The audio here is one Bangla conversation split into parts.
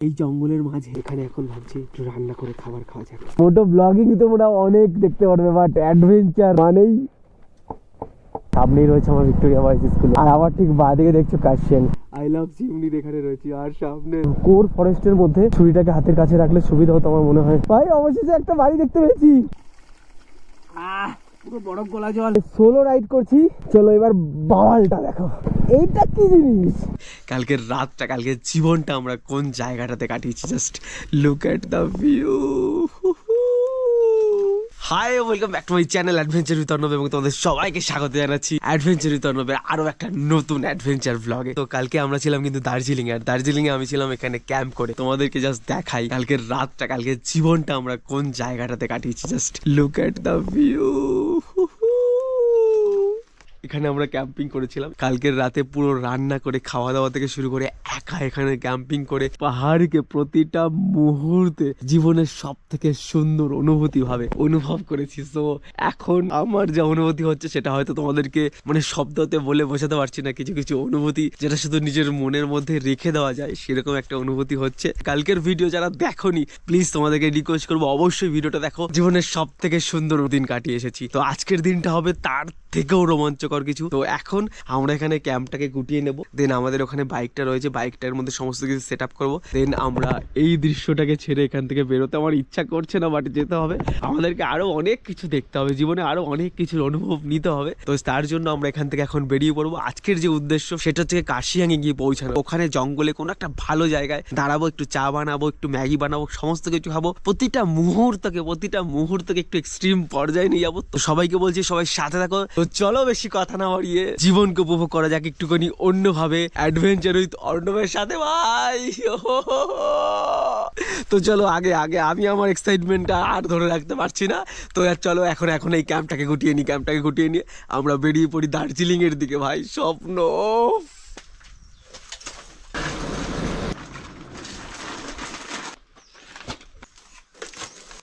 এই জঙ্গলের মাঝে এখানে এখন ভাবছি একটু রান্না করে খাবার খাওয়া যাক। মোটো ব্লগিং তোমরা অনেক দেখতে পারবে বাট অ্যাডভেঞ্চার মানেই সামনেই রয়েছে আমার ভিক্টোরিয়া বয়েজ স্কুল আর আমার ঠিক বাঁদিকে দেখছ কাশিয়ান আই লাভ সিমনির এখানে রয়েছে আর সামনে কোর ফরেস্টের মধ্যে ছুরিটাকে হাতের কাছে রাখলে সুবিধা হতো আমার মনে হয়। ভাই অবশেষে একটা বাড়ি দেখতে পেয়েছি। আহ পুরো বরফ গলা জল। সোলো রাইড করছি। চলো এবার বাওয়ালটা দেখো। এইটা কি জিনিস? কালকের রাতটা কালকের জীবনটা আমরা কোন জায়গাটাতে কাটিয়েছি? Just look at the view hi welcome back to my channel adventure with Arnab এবং তোমাদের সবাইকে স্বাগত জানাচ্ছি অ্যাডভেঞ্চার উইথ অর্ণবের আরও একটা নতুন অ্যাডভেঞ্চার ব্লগে তো কালকে আমরা ছিলাম কিন্তু দার্জিলিং এ আর দার্জিলিং এ আমি ছিলাম এখানে ক্যাম্প করে। তোমাদেরকে জাস্ট দেখাই কালকের রাতটা কালকে জীবনটা আমরা কোন জায়গাটাতে কাটিয়েছি? Just look at the view এখানে আমরা ক্যাম্পিং করেছিলাম। কালকের রাতে পুরো রান্না করে খাওয়া দাওয়া থেকে শুরু করে একা এখানে ক্যাম্পিং করে পাহাড়কে প্রতিটা মুহূর্তে জীবনের সব থেকে সুন্দর অনুভূতি ভাবে অনুভব করেছি। তো এখন আমার যে অনুভূতি হচ্ছে সেটা হয়তো তোমাদেরকে মানে শব্দতে বলে বোঝাতে পারছি না, কিছু কিছু অনুভূতি যেটা শুধু নিজের মনের মধ্যে রেখে দেওয়া যায়, সেরকম একটা অনুভূতি হচ্ছে। কালকের ভিডিও যারা দেখোনি প্লিজ তোমাদেরকে রিকোয়েস্ট করব, অবশ্যই ভিডিওটা দেখো। জীবনের সব থেকে সুন্দর দিন কাটিয়ে এসেছি। তো আজকের দিনটা হবে তার থেকেও রোমাঞ্চকর কিছু। তো এখন আমরা এখানে ক্যাম্পটাকে গুটিয়ে নেব। দেন আমাদের ওখানে বাইকটা রয়েছে। বাইকটার মধ্যে সমস্ত কিছু সেট আপ করব। দেন আমরা এই দৃশ্যটাকে ছেড়ে এখান থেকে বেরোতে আমার ইচ্ছা করছে না বাট যেতে হবে। আমাদেরকে আরও অনেক কিছু দেখতে হবে। জীবনে আরও অনেক কিছুর অনুভব নিতে হবে। তো তার জন্য আমরা এখান থেকে এখন বেরিয়ে পড়ব। আজকের যে উদ্দেশ্য, সেটা হচ্ছে কাশিয়াঙে গিয়ে পৌঁছানো। ওখানে জঙ্গলে কোনো একটা ভালো জায়গায় দাঁড়াবো, একটু চা বানাবো, একটু ম্যাগি বানাবো, সমস্ত কিছু খাব। প্রতিটা মুহূর্তকে প্রতিটা মুহূর্তকে একটু এক্সট্রিম পর্যায়ে নিয়ে যাব। তো সবাইকে বলছি, সবাই সাথে থাকো। তো চলো বেশি কথা না বাড়িয়ে জীবনকে উপভোগ করা যাক একটুখানি অন্যভাবে। অ্যাডভেঞ্চার উইথ অর্ণবের সাথে, ভাই। তো চলো আগে আগে আমি আমার এক্সাইটমেন্টটা আর ধরে রাখতে পারছি না। তো আর চলো এখন এখন এই ক্যাম্পটাকে গুটিয়ে নিই ক্যাম্পটাকে গুটিয়ে নিয়ে আমরা বেরিয়ে পড়ি দার্জিলিংয়ের দিকে, ভাই। স্বপ্ন।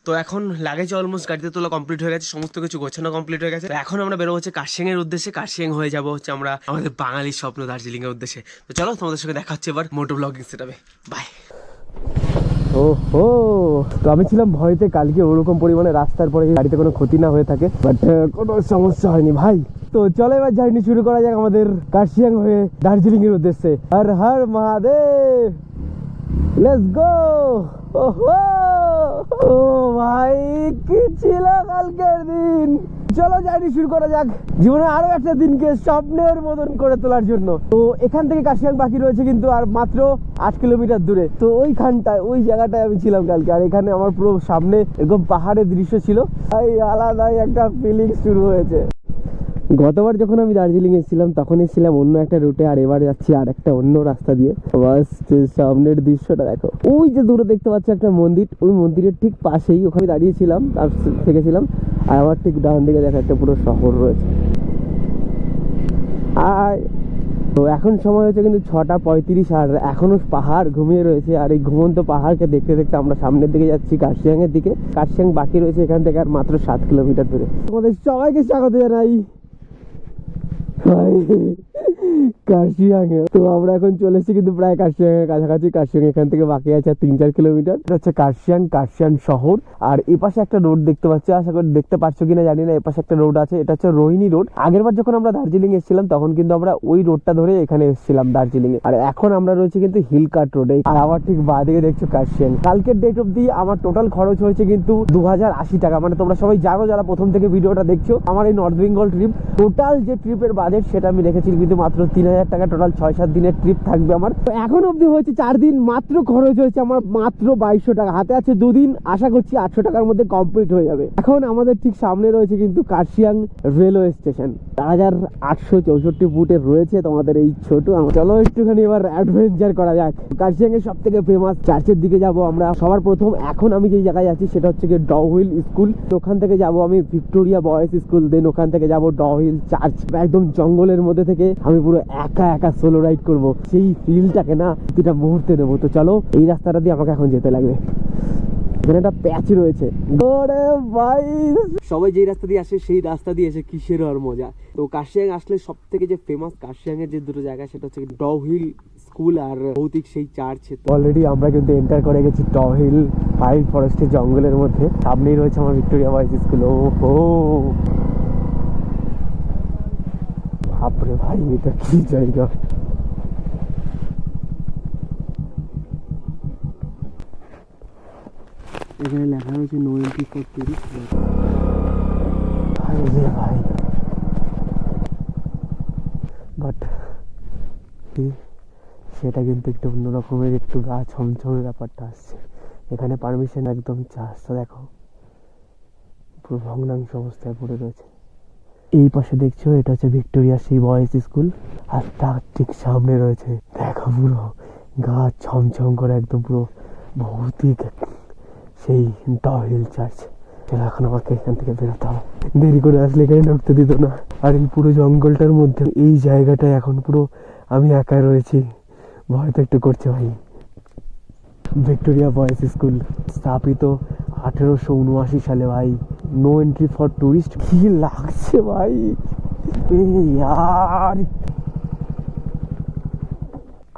তো এখন লাগেজ অলমোস্ট গাড়িতে তোলা কমপ্লিট হয়ে গেছে, সমস্ত কিছু গোছানো কমপ্লিট হয়ে গেছে। এখন আমরা বেরোবো হচ্ছে কাশিয়াং এর উদ্দেশ্যে। কাশিয়াং হয়ে যাব হচ্ছে আমরা আমাদের বাঙালির স্বপ্ন দার্জিলিং এর উদ্দেশ্যে। তো চলো তোমাদের সঙ্গে দেখা হচ্ছে এবার মোটো ব্লগিং সেটাবে বাই ও তো আমি ছিলাম ভয়তে, কালকে ওরকম পরিমাণে রাস্তার পরে গাড়িতে কোনো ক্ষতি না হয়ে থাকে বাট কোনো সমস্যা হয়নি ভাই। তো চলো এবার জার্নি শুরু করা যাক আমাদের কার্শিয়াং হয়ে দার্জিলিং এর উদ্দেশ্যে। হর হর মহাদেব! লেটস গো ওহো! ও কি ছিল কালকের দিন? চলো জার্নি শুরু করা যাক। জীবনে আরও একটা দিনকে স্বপ্নের মতন করে তোলার জন্য। তো এখান থেকে কাশিয়াং বাকি রয়েছে কিন্তু আর মাত্র আট কিলোমিটার দূরে। তো ওইখানটায়, ওই জায়গাটায় আমি ছিলাম কালকে। আর এখানে আমার পুরো সামনে এরকম পাহাড়ের দৃশ্য ছিল। তাই আলাদাই একটা ফিলিং শুরু হয়েছে। গতবার যখন আমি দার্জিলিং এসেছিলাম তখন এসেছিলাম অন্য একটা রুটে আর এবার যাচ্ছি আর একটা অন্য রাস্তা দিয়ে। বাস সামনের দৃশ্যটা দেখো। ওই যে দূরে দেখতে পাচ্ছ একটা মন্দির, ওই মন্দিরের ঠিক পাশেই ওখানে দাঁড়িয়েছিলাম তার থেকেছিলাম, আর আমার ঠিক ডান দিকে দেখা একটা পুরো শহর রয়েছে। আর তো এখন সময় হচ্ছে কিন্তু ছটা পঁয়ত্রিশ, আর এখনও পাহাড় ঘুমিয়ে রয়েছে, আর এই ঘুমন্ত পাহাড়কে দেখতে দেখতে আমরা সামনের দিকে যাচ্ছি কার্শিয়াং এর দিকে। কার্শিয়াং বাকি রয়েছে এখান থেকে আর মাত্র সাত কিলোমিটার দূরে। তোমাদের সবাইকে স্বাগত জানাই। はい。কার্শিয়াং তো আমরা এখন চলে এসেছি কিন্তু প্রায় কার্শিয়াং এর কাছাকাছি। কার্শিয়াং এখান থেকে বাকি আছে তিন চার কিলোমিটার। এটা হচ্ছে কার্শিয়াং কার্শিয়াং শহর। আর এপাশে একটা রোড দেখতে পাচ্ছি। আশা করি দেখতে পাচ্ছ কিনা জানি না। এপাশে একটা রোড আছে। এটা হচ্ছে রোহিণী রোড আগের বার যখন আমরা দার্জিলিং এসেছিলাম, তখন কিন্তু আমরা ওই রোডটা ধরে এখানে এসেছিলাম দার্জিলিং এ। আর এখন আমরা রয়েছে কিন্তু হিল কাট রোডে আর আমার ঠিক বাঁদিকে দেখছ কার্শিয়াং কালকের ডেট অব্দি আমার টোটাল খরচ হয়েছে কিন্তু দু হাজার আশি টাকা। মানে তোমরা সবাই জানো, যারা প্রথম থেকে ভিডিওটা দেখছ, আমার এই নর্থ বেঙ্গল ট্রিপ টোটাল যে ট্রিপের বাজেট সেটা আমি রেখেছি কিন্তু মাত্র তিন হাজার হাজার টাকা টোটাল ছয় সাত দিনের ট্রিপ থাকবে আমার। তো এখন অবধি হয়েছে চার দিন, মাত্র খরচ হয়েছে আমার মাত্র বাইশশো টাকা। হাতে আছে দুদিন, আশা করছি আটশো টাকার মধ্যে কমপ্লিট হয়ে যাবে। এখন আমাদের ঠিক সামনে রয়েছে কিন্তু কার্শিয়াং রেলওয়ে স্টেশন চার হাজার আটশো চৌষট্টি ফুটের রয়েছে তোমাদের এই ছোট চলো একটুখানি এবার অ্যাডভেঞ্চার করা যাক। কার্শিয়াং এর সব থেকে ফেমাস চার্চের দিকে যাব আমরা। সবার প্রথম এখন আমি যেই জায়গায় আছি সেটা হচ্ছে গিয়ে ডহিল স্কুল ওখান থেকে যাব আমি ভিক্টোরিয়া বয়েজ স্কুল দেন ওখান থেকে যাব ডহিল চার্চ একদম জঙ্গলের মধ্যে থেকে আমি পুরো একা একা সোলো রাইড করব। সেই ফিলটাকে না প্রতিটা মুহূর্তে দেবো তো চলো, এই রাস্তাটা দিয়ে আমাকে এখন যেতে লাগবে। এখানে একটা প্যাচ রয়েছে। ওরে ভাই! সবাই যেই রাস্তা দিয়ে আসে, সেই রাস্তা দিয়ে এসে কিসের আর মজা? তো কাশিয়াং আসলে সব থেকে যে ফেমাস কাশিয়াং এর যে দুটো জায়গা, সেটা হচ্ছে ডহিল স্কুল আর ভৌতিক সেই চার্চ অলরেডি আমরা কিন্তু এন্টার করে গেছি ডহিল পাইন ফরেস্টের জঙ্গলের মধ্যে। সামনেই রয়েছে আমার ভিক্টোরিয়া বয়েজ স্কুল ও বাপরে ভাই এটা কি জায়গা? এখানে লেখা রয়েছে নো এন্ট্রি ফর টুরিস্ট ভাই রে ভাই। বাট সেটা কিন্তু একটু অন্য রকমের একটু গা ছমছমের ব্যাপারটা আসছে। এখানে পারমিশন একদম চার্জটা দেখো। পুরো ভগ্নাংশ অবস্থায় পড়ে রয়েছে। এই পাশে দেখছ, এটা হচ্ছে ভিক্টোরিয়া সি বয়েজ স্কুল। আর তার ঠিক সামনে রয়েছে, দেখো পুরো গা ছমছম করে একদম পুরো ভৌতিক সেই ডহিল চার্চ। চলো এখন আমাকে এখান থেকে বেরোতে হবে। দেরি করে আসলে এখানে ঢুকতে দিত না। আর এই পুরো জঙ্গলটার মধ্যে, এই জায়গাটায় এখন পুরো আমি একা রয়েছি। ভয় তো একটু করছে ভাই। ভিক্টোরিয়া বয়েজ স্কুল স্থাপিত আঠেরোশো উনআশি সালে, ভাই। নো এন্ট্রি ফর টুরিস্ট কি লাগছে, ভাই?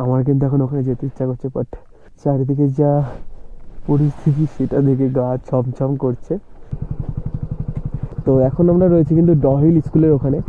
আমার কিন্তু এখন ওখানে যেতে ইচ্ছা করছে বাট চারিদিকে যা পরিস্থিতি, সেটা দেখে গা ছমছম করছে। তো এখন আমরা রয়েছি কিন্তু ডহিল স্কুলের ওখানে।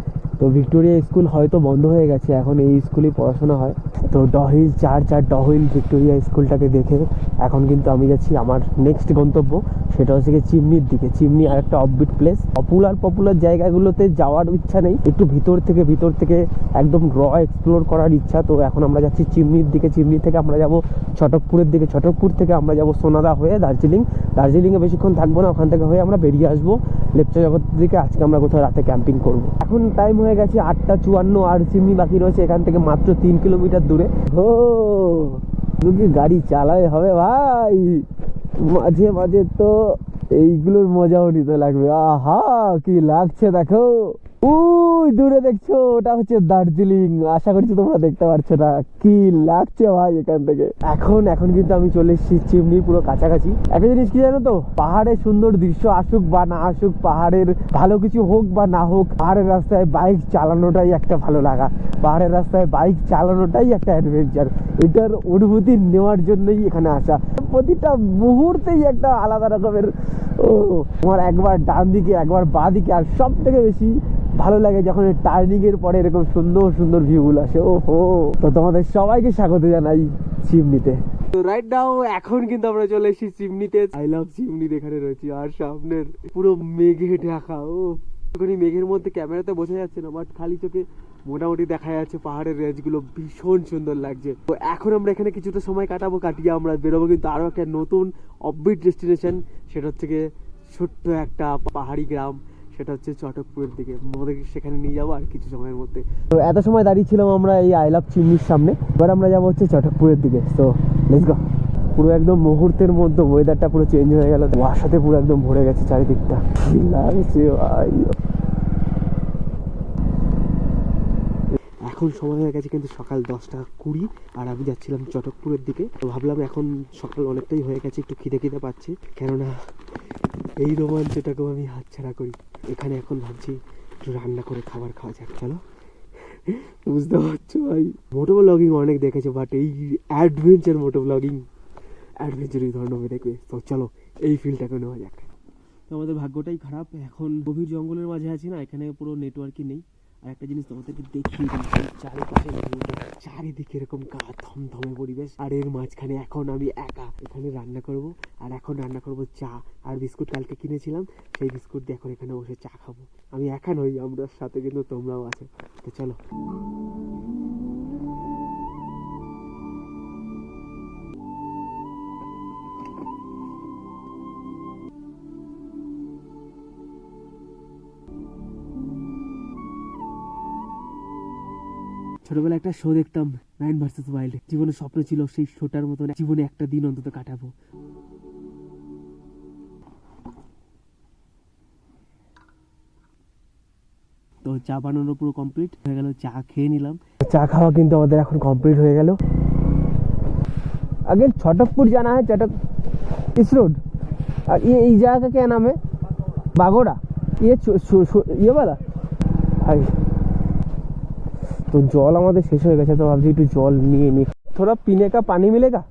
তো ভিক্টোরিয়া স্কুল হয়তো বন্ধ হয়ে গেছে, এখন এই স্কুলেই পড়াশোনা হয়। তো ডহিল চার চার ডহিল ভিক্টোরিয়া স্কুলটাকে দেখে এখন কিন্তু আমি যাচ্ছি আমার নেক্সট গন্তব্য, সেটা হচ্ছে গিয়ে চিমনির দিকে। চিমনি আর একটা অফবিট প্লেস পপুলার পপুলার জায়গাগুলোতে যাওয়ার ইচ্ছা নেই, একটু ভিতর থেকে ভিতর থেকে একদম র এক্সপ্লোর করার ইচ্ছা। তো এখন আমরা যাচ্ছি চিমনির দিকে। চিমনি থেকে আমরা যাব ছটকপুরের দিকে। ছটকপুর থেকে আমরা যাব সোনাদা হয়ে দার্জিলিং দার্জিলিংয়ে বেশিক্ষণ থাকব না, ওখান থেকে হয়ে আমরা বেরিয়ে আসব। লেপচা জগতের দিকে আজকে আমরা কোথাও রাতে ক্যাম্পিং করব। এখন টাইম হয়ে গেছে, আটটা চুয়ান্ন আর চিমনি বাকি রয়েছে, এখান থেকে মাত্র তিন কিলোমিটার দূরে। ও কি গাড়ি চালাই হবে ভাই। মাঝে মাঝে তো এইগুলোর মজাও নিতে লাগবে। আহা, কি লাগছে দেখো। উই, দূরে দেখছ, ওটা হচ্ছে দার্জিলিং। আশা করছি তোমরা দেখতে পাচ্ছ না। কি লাগছে ভাই এখান থেকে? এখন এখন কিন্তু আমি চলে এসেছি চিমনির পুরো কাছাকাছি। একটা জিনিস কি জানো তো? পাহাড়ের সুন্দর দৃশ্য আসুক বা না আসুক, পাহাড়ের ভালো কিছু হোক বা না হোক, পাহাড়ের রাস্তায় বাইক চালানোটাই একটা ভালো লাগা। পাহাড়ের রাস্তায় বাইক চালানোটাই একটা অ্যাডভেঞ্চার এটার অনুভূতি নেওয়ার জন্যই এখানে আসা। প্রতিটা মুহূর্তেই একটা আলাদা রকমের, ও, তোমার একবার ডান দিকে একবার বাঁ দিকে আর সব থেকে বেশি ভালো লাগে যখন টার্নিং এর পরে এরকম সুন্দর সুন্দর ভিউগুলো আসে। ও হো তো তোমাদের সবাইকে স্বাগত জানাই চিমনিতে। তো রাইট নাও এখন কিন্তু আমরা চলে এসেছি চিমনিতে। আই লাভ চিমনি এখানে রয়েছি আর সামনের পুরো মেঘে ঢাকা, ও। একটুখানি মেঘের মধ্যে ক্যামেরাতে বোঝা যাচ্ছে না বাট খালি চোখে মোটামুটি দেখা যাচ্ছে পাহাড়ের রেঞ্জগুলো ভীষণ সুন্দর লাগছে। তো এখন আমরা এখানে কিছুটা সময় কাটাবো, কাটিয়ে আমরা বেরোবো, কিন্তু আরও একটা নতুন অফবিট ডেস্টিনেশন সেটা হচ্ছে ছোট্ট একটা পাহাড়ি গ্রাম। সেটা হচ্ছে চটকপুরের দিকে। আমাদের সেখানে নিয়ে যাব আর কিছু সময়ের মধ্যে। তো এত সময় দাঁড়িয়ে ছিলাম আমরা এই আই লাভ চিমনির সামনে। এবার আমরা যাব হচ্ছে চটকপুরের দিকে। তো লেটস গো পুরো একদম মুহূর্তের মধ্যে ওয়েদারটা পুরো চেঞ্জ হয়ে গেল। সাথে পুরো একদম ভরে গেছে চারিদিকটা। লাগছে ভাই এখন সময় হয়ে গেছে কিন্তু সকাল দশটা কুড়ি আর আমি যাচ্ছিলাম চটকপুরের দিকে। তো ভাবলাম এখন সকাল অনেকটাই হয়ে গেছে একটু খিদে খিদে পাচ্ছি। কেননা এই রোমাঞ্চটাকেও আমি হাতছাড়া করি। এখানে এখন ভাবছি একটু রান্না করে খাবার খাওয়া যাক, চলো। বুঝতে পারছ ভাই? মোটো ব্লগিং অনেক দেখেছ বাট এই অ্যাডভেঞ্চার মোটো ব্লগিং অ্যাডভেঞ্চার এই ধরনের দেখবে। তো চলো, এই ফিল্ডটাকে নেওয়া যাক। আমাদের ভাগ্যটাই খারাপ। এখন গভীর জঙ্গলের মাঝে আছি না, এখানে পুরো নেটওয়ার্কই নেই। আর একটা জিনিস তোমাদেরকে দেখিয়ে দিচ্ছি চারিপাশে চারিদিকে এরকম গা ধমধমে পরিবেশ। আর এর মাঝখানে এখন আমি একা এখানে রান্না করব। আর এখন রান্না করব চা আর বিস্কুট কালকে কিনেছিলাম। সেই বিস্কুট দিয়ে এখন এখানে বসে চা খাব। আমি একা নই, আমরা সাথে কিন্তু তোমরাও আছো। তো চলো। ছোটবেলায় একটা শো দেখতাম নাইন ভার্সেস ওয়াইল্ড জীবনে স্বপ্ন ছিল সেই শোটার মতো জীবনে একটা দিন অন্তত কাটাবো তো চা বানানো পুরো কমপ্লিট হয়ে গেল চা খেয়ে নিলাম চা খাওয়া কিন্তু আমাদের এখন কমপ্লিট হয়ে গেল আগে ছটকপুর জানা হয় চটক ইস রোড और ये इस जगह का क्या नाम है बागोड़ा ये ছো- ছো- ছো- ये वाला তো জল আমাদের শেষ হয়ে গেছে, তো ভাবছি একটু জল নিয়ে নিই থোড়া পিনেকা পানি মিলেগা?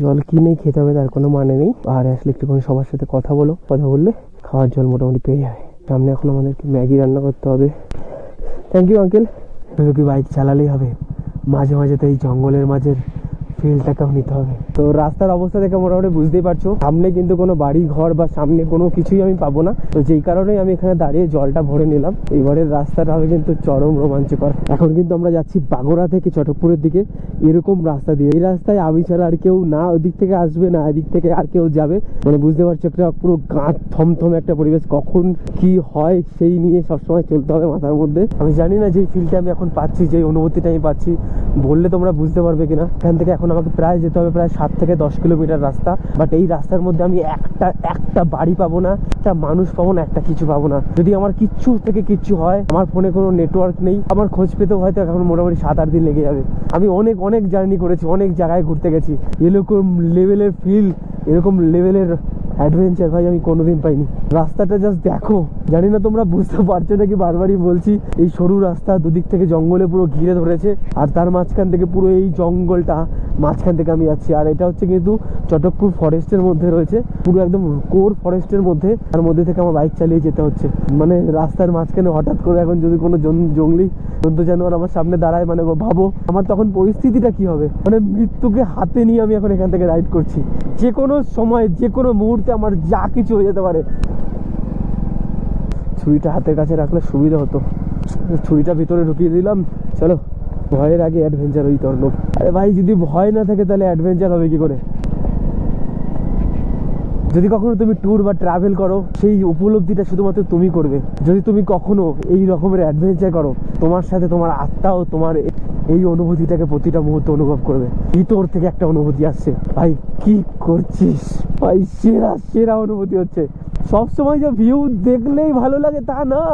জল কিনে খেতে হবে তার কোনো মানে নেই। আর আসলে একটুখানি সবার সাথে কথা বলো, কথা বললে খাওয়ার জল মোটামুটি পেয়ে যায় সামনে এখন আমাদেরকে ম্যাগি রান্না করতে হবে। থ্যাংক ইউ আঙ্কেল কি বাইক চালালেই হবে? মাঝে মাঝে তো এই জঙ্গলের মাঝের ফিলটাকেও নিতে হবে? তো রাস্তার অবস্থা দেখে মোটামুটি বুঝতেই পারছ। সামনে কিন্তু কোনো বাড়ি ঘর বা সামনে কোনো কিছুই আমি পাবো না। তো যেই কারণেই আমি এখানে দাঁড়িয়ে জলটা ভরে নিলাম। এবারের রাস্তাটা হবে কিন্তু চরম রোমাঞ্চকর। এখন কিন্তু আমরা যাচ্ছি বাগোড়া থেকে চটকপুরের দিকে। এরকম রাস্তা দিয়ে। এই রাস্তায় আমি ছাড়া আর কেউ না, ওদিক থেকে আসবে না, এদিক থেকে আর কেউ যাবে। মানে বুঝতে পারছ, একটা পুরো গাঁ থমথম একটা পরিবেশ। কখন কি হয় সেই নিয়ে সবসময় চলতে হবে মাথার মধ্যে। আমি জানি না যে ফিলটা আমি এখন পাচ্ছি, যে অনুভূতিটা আমি পাচ্ছি। বললে তোমরা বুঝতে পারবে কিনা। এখান থেকে এখন আমাকে প্রায় যেতে হবে প্রায় সাত থেকে দশ কিলোমিটার রাস্তা। বাট এই রাস্তার মধ্যে আমি একটা একটা বাড়ি পাবো না, একটা মানুষ পাবো না, একটা কিছু পাবো না। যদি আমার কিচ্ছু থেকে কিচ্ছু হয়, আমার ফোনে কোনো নেটওয়ার্ক নেই, আমার খোঁজ পেতেও হয়তো এখন মোটামুটি সাত আট দিন লেগে যাবে। আমি অনেক অনেক জার্নি করেছি, অনেক জায়গায় ঘুরতে গেছি। এরকম লেভেলের ফিল এরকম লেভেলের অ্যাডভেঞ্চার ভাই আমি কোনোদিন পাইনি। রাস্তাটা জাস্ট দেখো। জানি না তোমরা বুঝতে পারছ নাকি বারবারই বলছি, এই সরু রাস্তা দুদিক থেকে জঙ্গলে পুরো ঘিরে ধরেছে, আর তার মাঝখান থেকে পুরো এই জঙ্গলটা মাঝখান থেকে আমি যাচ্ছি। আর এটা হচ্ছে কিন্তু চটকপুর ফরেস্টের মধ্যে রয়েছে। পুরো একদম কোর ফরেস্টের মধ্যে। তার মধ্যে থেকে আমার বাইক চালিয়ে যেতে হচ্ছে। মানে রাস্তার মাঝখানে হঠাৎ করে এখন যদি কোনো জঙ্গলি জন্তু জানোয়ার আমার সামনে দাঁড়ায় মানে ভাবো আমার তখন পরিস্থিতিটা কি হবে? মানে মৃত্যুকে হাতে নিয়ে আমি এখন এখান থেকে রাইড করছি। যে কোনো সময়, যে কোনো মুহূর্তে আমার যা কিছু হয়ে যেতে পারে। ছুরিটা হাতের কাছে রাখলে সুবিধা হতো। ছুরিটা ভিতরে ঢুকিয়ে দিলাম। চলো। ভয়ের আগে অ্যাডভেঞ্চার ওই তর্ণ আরে ভাই, যদি ভয় না থাকে তাহলে অ্যাডভেঞ্চার হবে কি করে? যদি কখনো তুমি ট্যুর বা ট্রাভেল করো, সেই উপলব্ধিটা শুধুমাত্র তুমি করবে। যদি তুমি কখনো এই রকমের অ্যাডভেঞ্চার করো, তোমার সাথে তোমার আত্মাও তোমার এই অনুভূতিটাকে প্রতিটা মুহূর্তে অনুভব করবে। ভিতর থেকে একটা অনুভূতি আসছে। ভাই, কি করছিস? ভাই, সেরা সেরা অনুভূতি হচ্ছে। সব সময় যে ভিউ দেখলেই ভালো লাগে তা না।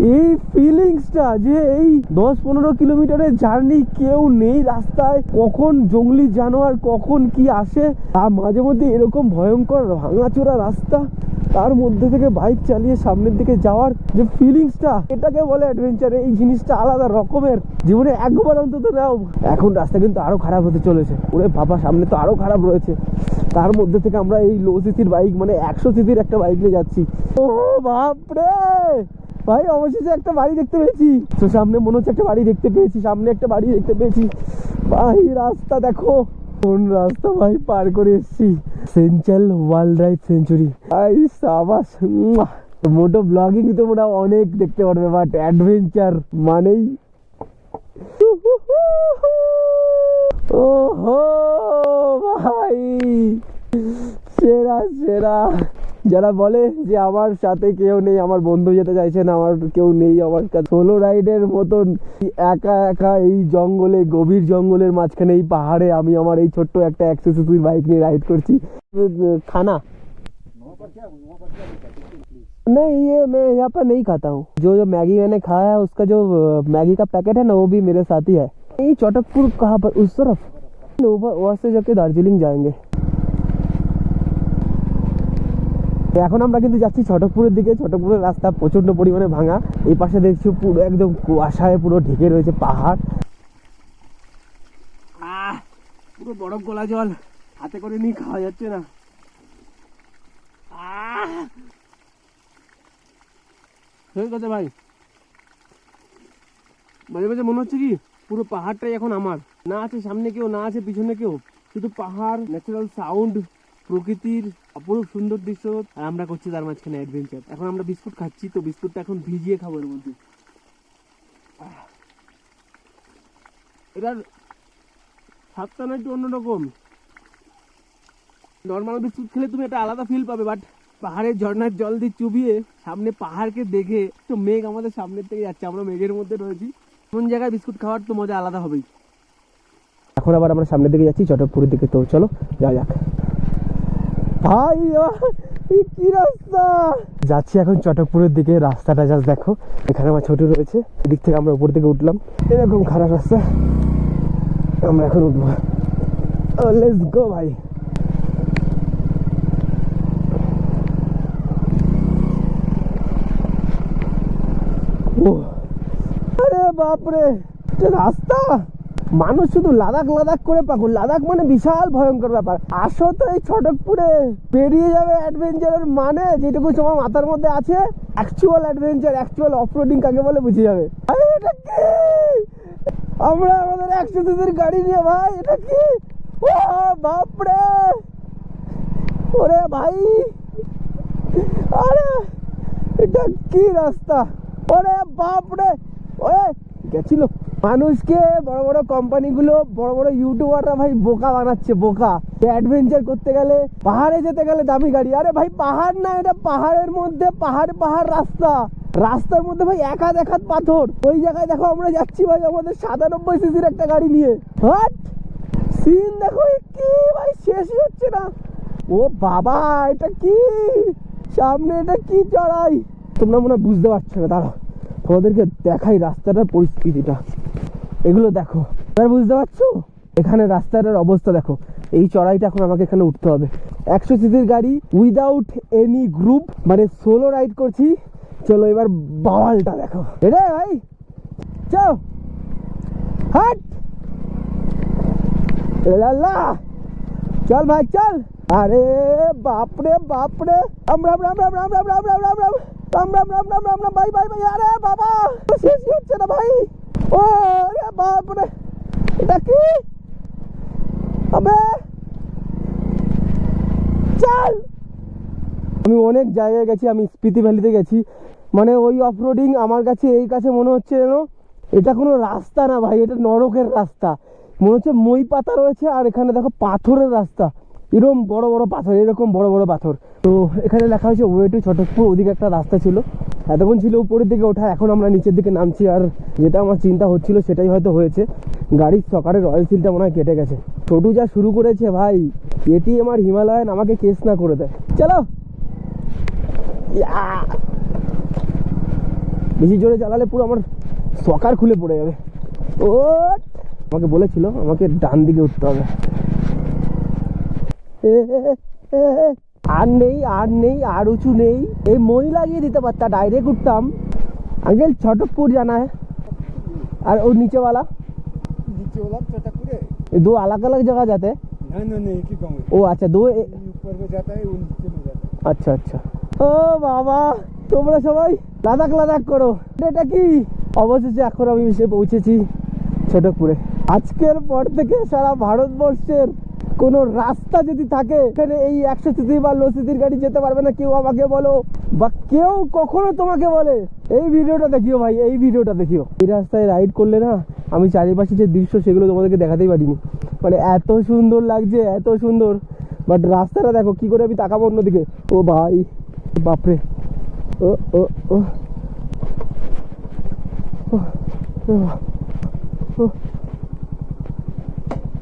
এই ফিলিংসটা যে এই দশ পনেরো কিলোমিটারের জার্নি কেউ নেই রাস্তায়, কখন জঙ্গলি জানোয়ার কখন কি আসে, আর মাঝে মধ্যে এরকম ভয়ঙ্কর ভাঙাচোরা রাস্তা, তার মধ্যে থেকে বাইক চালিয়ে সামনের দিকে যাওয়ার যে ফিলিংসটা এটাকে বলে অ্যাডভেঞ্চার এই জিনিসটা আলাদা রকমের। জীবনে একবার অন্তত নাও এখন রাস্তা কিন্তু আরও খারাপ হতে চলেছে। ওরে বাবা, সামনে তো আরও খারাপ রয়েছে। তার মধ্যে থেকে আমরা এই লো সিসির বাইক মানে একশো সিসির একটা বাইক নিয়ে যাচ্ছি। ও বাপরে! ভাই, অবশেষে একটা বাড়ি দেখতে পেয়েছি। তো সামনে মনে হচ্ছে একটা বাড়ি দেখতে পেয়েছি, সামনে একটা বাড়ি দেখতে পেয়েছি। ভাই, রাস্তা দেখো। কোন রাস্তা ভাই, পার করে এসেছি। সেঞ্চাল ওয়াইল্ড লাইফ সেঞ্চুরি ভাই, সাবাস। মোটো ব্লগিং তো মোটা অনেক দেখতে পারবে বাট অ্যাডভেঞ্চার মানেই ওহো, ভাই। সেরা সেরা। যারা বলে যে আমার সাথে কেউ নেই আমার বন্ধু যেতে চাইছে না আমার কেউ নেই আমার কাছে সোলো রাইডের মতন একা একা এই জঙ্গলে গভীর জঙ্গলের মাঝখানে এই পাহাড়ে আমি আমার এই ছোট্ট একটা অ্যাক্সেসরি বাইক নিয়ে রাইড করছি খানা नहीं ये मैं यहाँ पर नहीं खाता हूँ जो जो मैगी मैंने खाया है उसका जो अ, मैगी का पैकेट है ना वो भी मेरे साथ ही है ये चौटकपुर कहाँ पर उस तरफ ऊपर वहाँ से जाके दार्जिलिंग जाएंगे এখন আমরা কিন্তু যাচ্ছি ছটকপুরের দিকে। ছটকপুরের রাস্তা প্রচণ্ড পরিমাণে ভাঙা। এই পাশে দেখছি পুরো একদম কুয়াশায় পুরো ঢেকে রয়েছে পাহাড়। পুরো বরফ গলা জল। হাতে করে নিয়ে খাওয়া যাচ্ছে না। হয়ে গেছে ভাই। মাঝে মাঝে মনে হচ্ছে কি পুরো পাহাড়টাই এখন আমার। না আছে সামনে কেউ, না আছে পিছনে কেউ। শুধু পাহাড় ন্যাচারাল সাউন্ড প্রকৃতির অপরূপ সুন্দর দৃশ্য আর আমরা করছি তার মাঝখানে অ্যাডভেঞ্চার এখন আমরা বিস্কুট খাচ্ছি, তো বিস্কুটটা এখন ভিজিয়ে খাব এর মধ্যে। এটার স্বাদটা না একটু অন্যরকম। নর্মাল বিস্কুট খেলে তুমি একটা আলাদা ফিল পাবে বাট পাহাড়ের ঝর্ণার জল দিয়ে চুবিয়ে সামনে পাহাড়কে দেখে তো মেঘ আমাদের সামনের থেকে যাচ্ছে, আমরা মেঘের মধ্যে রয়েছি। কোন জায়গায় বিস্কুট খাওয়ার তো মজা আলাদা হবেই। এখন আবার আমরা সামনের দিকে যাচ্ছি, চটকপুরের দিকে, তো চলো, যাওয়া যাক। ভাই কি রাস্তা? যাচ্ছি এখন চটকপুরের দিকে, রাস্তাটা জাস্ট দেখো। এখানে আমার ছোট রয়েছে, এদিক থেকে আমরা উপর থেকে উঠলাম। এরকম খারাপ রাস্তা। আমরা এখন উঠবো। লেটস গো ভাই। ও, আরে বাপরে রাস্তা? মানুষ শুধু লাদাখ লাদাখ করে পাকুন লাদাখ মানে বিশাল ভয়ঙ্কর ব্যাপার। আসো তো এই ছটকপুরে। পেরিয়ে যাবে অ্যাডভেঞ্চারের মানে যেটুকু তোমার মাথার মধ্যে আছে অ্যাকচুয়াল অ্যাডভেঞ্চার অ্যাকচুয়াল অফরোডিং কাকে বলে বুঝে যাবে। এটা আমরা আমাদের একশো সিসির গাড়ি নিয়ে, ভাই, এটা কি? ও বাপরে! ওরে ভাই! আরে, এটা কি রাস্তা? ওরে বাপরে! ওরে গেছিল। মানুষকে বড় বড় কোম্পানিগুলো, বড় বড় ইউটিউবাররা ভাই বোকা বানাচ্ছে, বোকা। অ্যাডভেঞ্চার করতে গেলে পাহাড়ে যেতে গেলে দামি গাড়ি। আরে ভাই, পাহাড় না, এটা পাহাড়ের মধ্যে, পাহাড় পাহাড় রাস্তা। রাস্তার মধ্যে ভাই এক হাত এক হাত পাথর। ওই জায়গায় দেখো আমরা যাচ্ছি ভাই আমাদের সাতানব্বই সিসির একটা গাড়ি নিয়ে। হাট সিন দেখো কি? ভাই শেষই হচ্ছে না। ও বাবা, এটা কি? সামনে এটা কি চড়াই? তোমরা মনে বুঝতে পারছ না, দাঁড়াও। তোমাদেরকে দেখাই রাস্তাটার পরিস্থিতিটা। এগুলো দেখো এবার বুঝতে পারছ এখানে রাস্তাটার অবস্থা দেখো এই চড়াইটা এখন আমাকে এখানে উঠতে হবে একশো সিসির গাড়ি উইদাউট এনি গ্রুপ মানে সোলো রাইড করছি চলো এবার বাওয়ালটা দেখো এটা ভাই চল হাট চল ভাই চল আরে বাপরে বাপরে রাম রাম রাম রাম রাম রাম রাম রাম রাম রাম রাম রাম রাম রাম রাম রাম ভাই ভাই ভাই আরে বাবা শেষই হচ্ছে না ভাই ও বাপরে, এটা কি? চল! আমি অনেক জায়গায় গেছি, আমি স্পিতি ভ্যালিতে গেছি। মানে ওই অফরোডিং আমার কাছে, এই কাছে মনে হচ্ছে যেন এটা কোনো রাস্তা না ভাই, এটা নরকের রাস্তা। মনে হচ্ছে মই পাতা রয়েছে আর এখানে দেখো পাথরের রাস্তা। এরকম বড় বড় পাথর, এরকম বড় বড় পাথর। তো এখানে লেখা হয়েছে ওয়ে টু ছটকপুর ওদিকে একটা রাস্তা ছিল। এতক্ষণ ছিল উপরের দিকে ওঠা, এখন আমরা নিচের দিকে নামছি। আর যেটা আমার চিন্তা হচ্ছিল সেটাই হয়তো হয়েছে। গাড়ির সকারের রয়্যাল সিলটা মনে হয় কেটে গেছে। ছোটু যা শুরু করেছে ভাই, এটি আমার হিমালয়ান আমাকে কেস না করে দেয়। চলো! বেশি জোরে চালালে পুরো আমার সকার খুলে পড়ে যাবে। ও আমাকে বলেছিল, আমাকে ডান দিকে উঠতে হবে। আর নেই আর নেই আর উঁচু নেই এই মই লাগিয়ে দিতে পারতা ডাইরেক্ট উঠতাম আঙ্কেল ছটকপুর জানা है আর ও নিচে वाला नीचे वाला चटकपुरे ये दो अलग अलग जगह जाते हैं नहीं नहीं नहीं एक ही गाँव है ও আচ্ছা দো এ- ये ऊपर में जाता है वो नीचे में जाता है আচ্ছা আচ্ছা ও বাবা তোমরা সবাই লাদাখ লাদাখ করো এটা কি অবশেষে এখন আমি এসে পৌঁছেছি ছোটপুরে আজকের পর থেকে সারা ভারতবর্ষের কোনো রাস্তা যদি থাকে, এখানে এই একশো সিসি বা লো সিসির গাড়ি যেতে পারবে না, কেউ আমাকে বলো বা কেউ কখনো তোমাকে বলে। এই ভিডিওটা দেখিও ভাই, এই ভিডিওটা দেখিও। এই রাস্তায় রাইড করলে না, আমি চারিপাশে যে দৃশ্য, সেগুলো তোমাদেরকে দেখাতেই পারিনি। মানে এত সুন্দর লাগছে, এত সুন্দর। বাট রাস্তাটা দেখো, কি করে আমি তাকাবো অন্যদিকে? ও ভাই, বাপরে। ও ও ও।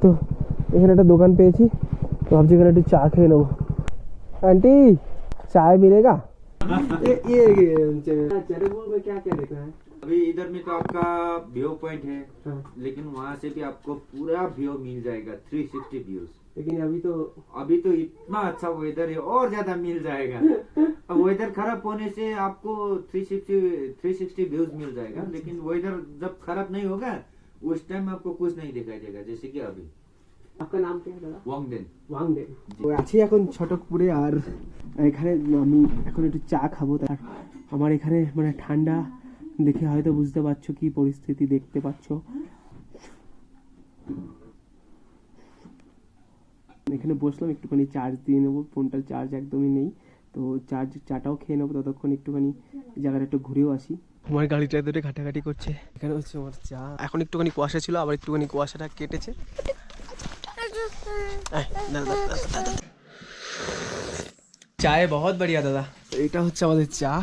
তো এখানে একটা দোকান পেয়েছি তো ভাবছি এখানে একটু চা খেয়ে নেবো আন্টি চায় মিলেগা ये ये चैरिटेबल में क्या क्या देखना है अभी इधर में तो आपका व्यू पॉइंट है हाँ। लेकिन वहाँ से भी आपको पूरा व्यू मिल जाएगा 360 व्यूज लेकिन अभी तो अभी तो इतना अच्छा वेदर है और ज्यादा मिल जाएगा अब वेदर खराब होने से आपको 360 360 व्यूज मिल जाएगा लेकिन वेदर जब खराब नहीं होगा उस टाइम आपको कुछ नहीं दिखाई देगा जैसे कि अभी আপনার নাম কি দাদা ওয়াংডেন ওয়াংডেন আছি এখন ছটকপুরে আর এখানে আমি এখন একটু চা খাব তার আমার এখানে মানে ঠান্ডা দেখে হয়তো বুঝতে পারছ কি পরিস্থিতি দেখতে পাচ্ছ। এখানে বসলাম একটুখানি চার্জ দিয়ে নেব ফোনটার চার্জ একদমই নেই। তো চার্জ চাটাও খেয়ে নেব ততক্ষণ একটুখানি জায়গাটা একটু ঘুরেও আসি। আমার গাড়িটা ধরে ঘাটাঘাটি করছে। এখানে হচ্ছে আমার চা। এখন একটুখানি কুয়াশা ছিল আবার একটুখানি কুয়াশাটা কেটেছে। চায়ে বহুত বড়িয়া দাদা এটা হচ্ছে আমাদের চা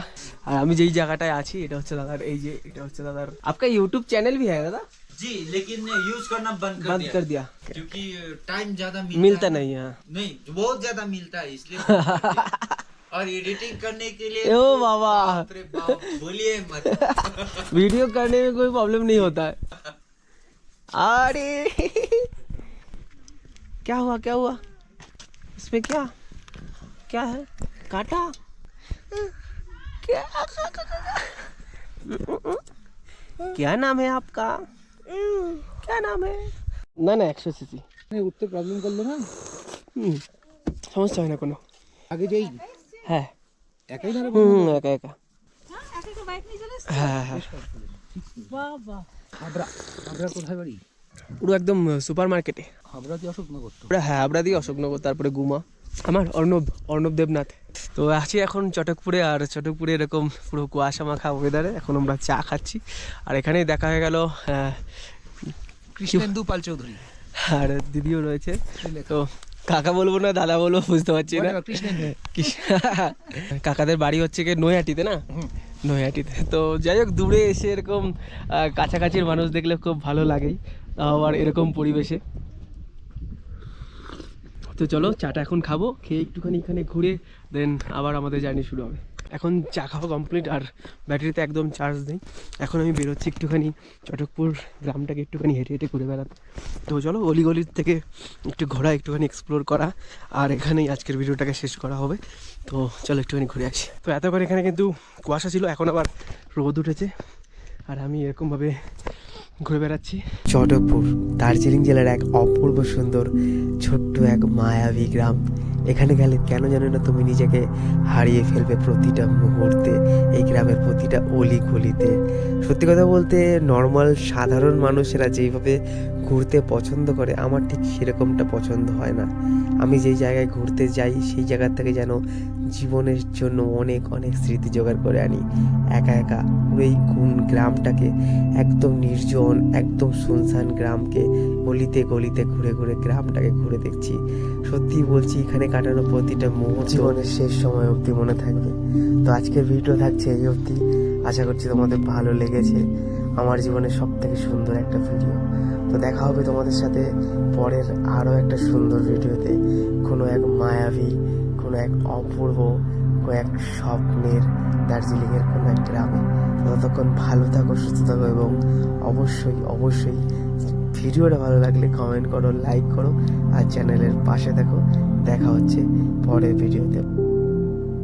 আর আমি যেই জায়গাটায় আছি এটা হচ্ছে দাদার এই যে এটা হচ্ছে দাদার आपका यूट्यूब चैनल भी है दादा जी लेकिन यूज करना बंद कर बंद दिया कर दिया क्योंकि टाइम ज्यादा मिलता नहीं है नहीं बहुत ज्यादा मिलता है इसलिए और एडिटिंग करने के लिए ओ बाबा बाप रे बाप, बोलिए मत वीडियो करने में कोई प्रॉब्लम नहीं होता है अरे क्या हुआ क्या हुआ इसमें क्या क्या है काटा क्या क्या नाम है आपका क्या नाम है না না একশো সিসি উঠতে প্রবলেম করলো না হুম সমস্যা হয় না কোনো আগে যেই হ্যাঁ একাই ধরে হুম একা একা হ্যাঁ হ্যাঁ হাবড়া হাবড়া কোথায় বাড়ি পুরো একদম সুপার মার্কেটে হাবড়া অশোকনগর পুরো হ্যাঁ আবরাদি অশোকনগর তারপরে গুমা। আমার অর্ণব অর্ণব দেবনাথ। তো আছি এখন চটকপুরে আর চটকপুরে এরকম পুরো কুয়াশা মাখা ওয়েদারে এখন আমরা চা খাচ্ছি। আর এখানেই দেখা হয়ে গেল কৃষ্ণেন্দু পাল চৌধুরী। আর দিদিও রয়েছে। তো কাকা বলব না দাদা বলব বুঝতে পারছি না। কাকাদের বাড়ি হচ্ছে কি নৈহাটিতে না? নৈহাটিতে। তো যাই হোক দূরে এসে এরকম কাছাকাছির মানুষ দেখলে খুব ভালো লাগেই। আবার এরকম পরিবেশে। তো চলো, চাটা এখন খাব, খেয়ে একটুখানি এখানে ঘুরে দেন আবার আমাদের জার্নি শুরু হবে। এখন চা খাওয়া কমপ্লিট আর ব্যাটারিতে একদম চার্জ নেই। এখন আমি বেরোচ্ছি একটুখানি চটকপুর গ্রামটাকে একটুখানি হেঁটে হেঁটে ঘুরে বেড়াতে। তো চলো, অলিগলির থেকে একটু ঘোরা একটুখানি এক্সপ্লোর করা, আর এখানেই আজকের ভিডিওটাকে শেষ করা হবে। তো চলো একটুখানি ঘুরে আসি। তো এতক্ষণ এখানে কিন্তু কুয়াশা ছিল, এখন আবার রোদ উঠেছে। আর আমি এরকমভাবে ঘুরে বেড়াচ্ছি। চটকপুর, দার্জিলিং জেলার এক অপূর্ব সুন্দর ছোট্ট এক মায়াবী গ্রাম। এখানে গেলে কেন জানো না তুমি নিজেকে হারিয়ে ফেলবে প্রতিটা মুহূর্তে, এই গ্রামের প্রতিটা অলি গলিতে সত্যি কথা বলতে নর্মাল সাধারণ মানুষেরা যেইভাবে ঘুরতে পছন্দ করে, আমার ঠিক সেরকমটা পছন্দ হয় না। আমি যেই জায়গায় ঘুরতে যাই, সেই জায়গার থেকে যেন জীবনের জন্য অনেক অনেক স্মৃতি জোগাড় করে আনি। একা একা পুরো এই কোন গ্রামটাকে একদম নির্জন, একদম শুনশান গ্রামকে গলিতে গলিতে ঘুরে ঘুরে গ্রামটাকে ঘুরে দেখছি। সত্যি বলছি, এখানে কাটানো প্রতিটা মুহূর্ত জীবনের শেষ সময় অবধি মনে থাকবে। তো আজকের ভিডিও থাকছে এই অবধি। আশা করছি তোমাদের ভালো লেগেছে। আমার জীবনের সব থেকে সুন্দর একটা ভিডিও তো দেখা হবে তোমাদের সাথে পরের আরও একটা সুন্দর ভিডিওতে কোনো এক মায়াবী কোনো এক অপূর্ব এক স্বপ্নের দার্জিলিংয়ের কোনো এক গ্রামে। ততক্ষণ ভালো থাকো, সুস্থ থাকো এবং অবশ্যই অবশ্যই ভিডিওটা ভালো লাগলে কমেন্ট করো লাইক করো আর চ্যানেলের পাশে থাকো। দেখা হচ্ছে পরের ভিডিওতে